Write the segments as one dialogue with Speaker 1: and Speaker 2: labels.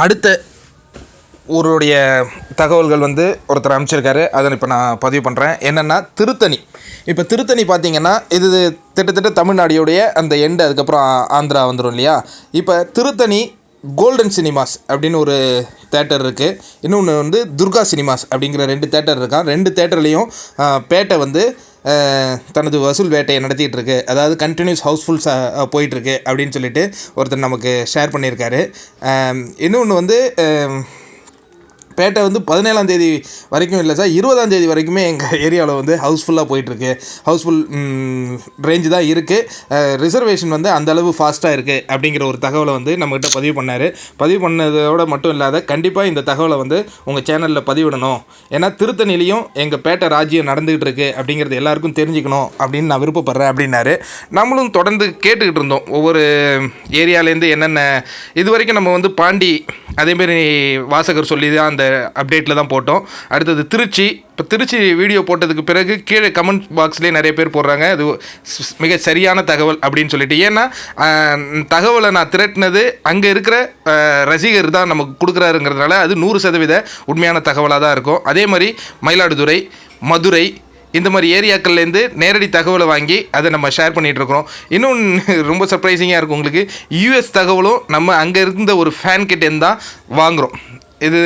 Speaker 1: அடுத்த ஊருடைய தகவல்கள் வந்து ஒருத்தர் அமைச்சிருக்காரு அதை இப்போ நான் பதிவு பண்ணுறேன் என்னென்னா திருத்தணி. இப்போ திருத்தணி பார்த்தீங்கன்னா இது கிட்டத்தட்ட தமிழ்நாடியுடைய அந்த எண்டு அதுக்கப்புறம் ஆந்திரா வந்துடும் இல்லையா? இப்போ திருத்தணி கோல்டன் சினிமாஸ் அப்படின்னு ஒரு தேட்டர் இருக்குது இன்னொன்று வந்து துர்கா சினிமாஸ் அப்படிங்கிற ரெண்டு தேட்டர் இருக்கான். ரெண்டு தேட்டர்லேயும் பேட்டை வந்து தனது வசூல் வேட்டையை நடத்திட்டு இருக்கு அதாவது கண்டினியூஸ் ஹவுஸ்ஃபுல்ஸாக போயிட்டுருக்கு அப்படின்னு சொல்லிட்டு ஒருத்தர் நமக்கு ஷேர் பண்ணியிருக்காரு. இன்னொன்று வந்து பேட்டை வந்து பதினேழாம் தேதி வரைக்கும் இல்லை சார் இருபதாம் தேதி வரைக்குமே எங்கள் ஏரியாவில் வந்து ஹவுஸ்ஃபுல்லாக போயிட்டுருக்கு. ஹவுஸ்ஃபுல் ரேஞ்சு தான் இருக்குது ரிசர்வேஷன் வந்து அந்தளவு ஃபாஸ்ட்டாக இருக்குது அப்படிங்கிற ஒரு தகவலை வந்து நம்மக்கிட்ட பதிவு பண்ணார். பதிவு பண்ணதோட மட்டும் இல்லாத கண்டிப்பாக இந்த தகவலை வந்து உங்கள் சேனலில் பதிவிடணும். ஏன்னா திருத்தணிலையும் எங்கள் பேட்டை ராஜ்யம் நடந்துகிட்டு இருக்கு அப்படிங்கிறது எல்லாருக்கும் தெரிஞ்சுக்கணும் அப்படின்னு நான் விருப்பப்படுறேன் அப்படின்னாரு. நம்மளும் தொடர்ந்து கேட்டுக்கிட்டு இருந்தோம். ஒவ்வொரு ஏரியாலேருந்து என்னென்ன இது வரைக்கும் நம்ம வந்து பாண்டி அதேமாரி வாசகர் சொல்லி தான் அந்த அப்டேட்டில் தான் போட்டோம். அடுத்தது திருச்சி. இப்போ திருச்சி வீடியோ போட்டதுக்கு பிறகு கீழே கமெண்ட் பாக்ஸ்லேயே நிறைய பேர் போடுறாங்க. அது ஸ்- மிக சரியான தகவல் அப்படின்னு சொல்லிட்டு. ஏன்னா தகவலை நான் திரட்டினது அங்கே இருக்கிற ரசிகர் தான் நமக்கு கொடுக்குறாருங்கிறதுனால அது நூறு சதவீத உண்மையான தகவலாக தான் இருக்கும். அதே மாதிரி மயிலாடுதுறை மதுரை இந்த மாதிரி ஏரியாக்கள்லேருந்து நேரடி தகவலை வாங்கி அதை நம்ம ஷேர் பண்ணிகிட்ருக்குறோம் இன்னும் ரொம்ப சர்ப்ரைசிங்காக இருக்கும் உங்களுக்கு. யூஎஸ் தகவலும் நம்ம அங்கே இருந்த ஒரு ஃபேன் கிட்டேருந்து தான் வாங்குகிறோம் இது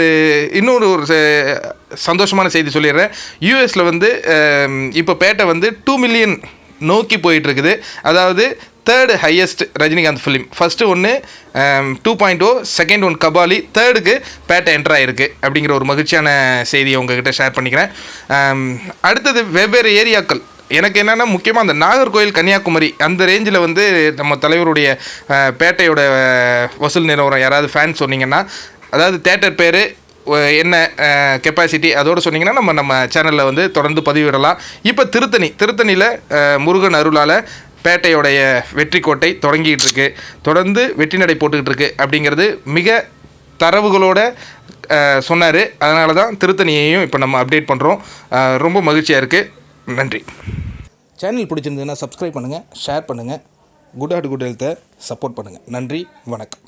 Speaker 1: இன்னொரு ஒரு ச- சந்தோஷமான செய்தி சொல்லிடுறேன். யூஎஸில் வந்து இப்போ பேட்டை வந்து டூ மில்லியன் நோக்கி போயிட்டுருக்குது. அதாவது third highest Rajinikanth film first ஒன்று two point O second one Kabali தேர்டுக்கு Petta enter ஆகிருக்கு அப்படிங்கிற ஒரு மகிழ்ச்சியான செய்தியை உங்ககிட்ட ஷேர் பண்ணிக்கிறேன். Um, அடுத்தது வெவ்வேறு ஏரியாக்கள். எனக்கு என்னென்னா முக்கியமாக அந்த நாகர்கோயில் கன்னியாகுமரி அந்த ரேஞ்சில் வந்து நம்ம தலைவருடைய பேட்டையோட வசூல் நிலவரம் யாராவது ஃபேன் சொன்னீங்கன்னா அதாவது தேட்டர் பேர் என்ன கெப்பாசிட்டி அதோடு சொன்னிங்கன்னா நம்ம நம்ம சேனலில் வந்து தொடர்ந்து பதிவிடலாம். இப்போ திருத்தணி திருத்தணியில் முருகன் அருளால் பேட்டையோடைய வெற்றி கோட்டை தொடங்கிட்டு இருக்கு தொடர்ந்து வெற்றி நடை போட்டுக்கிட்டு இருக்கு அப்படிங்கிறது மிக தரவுகளோட சொன்னார். அதனால தான் திருத்தணியையும் இப்போ நம்ம அப்டேட் பண்ணுறோம் ரொம்ப மகிழ்ச்சியாக இருக்குது நன்றி. சேனல் பிடிச்சிருந்ததுன்னா சப்ஸ்கிரைப் பண்ணுங்கள் ஷேர் பண்ணுங்கள் குட் ஹார்ட் குட் ஹெல்த்தை சப்போர்ட் பண்ணுங்கள் நன்றி வணக்கம்.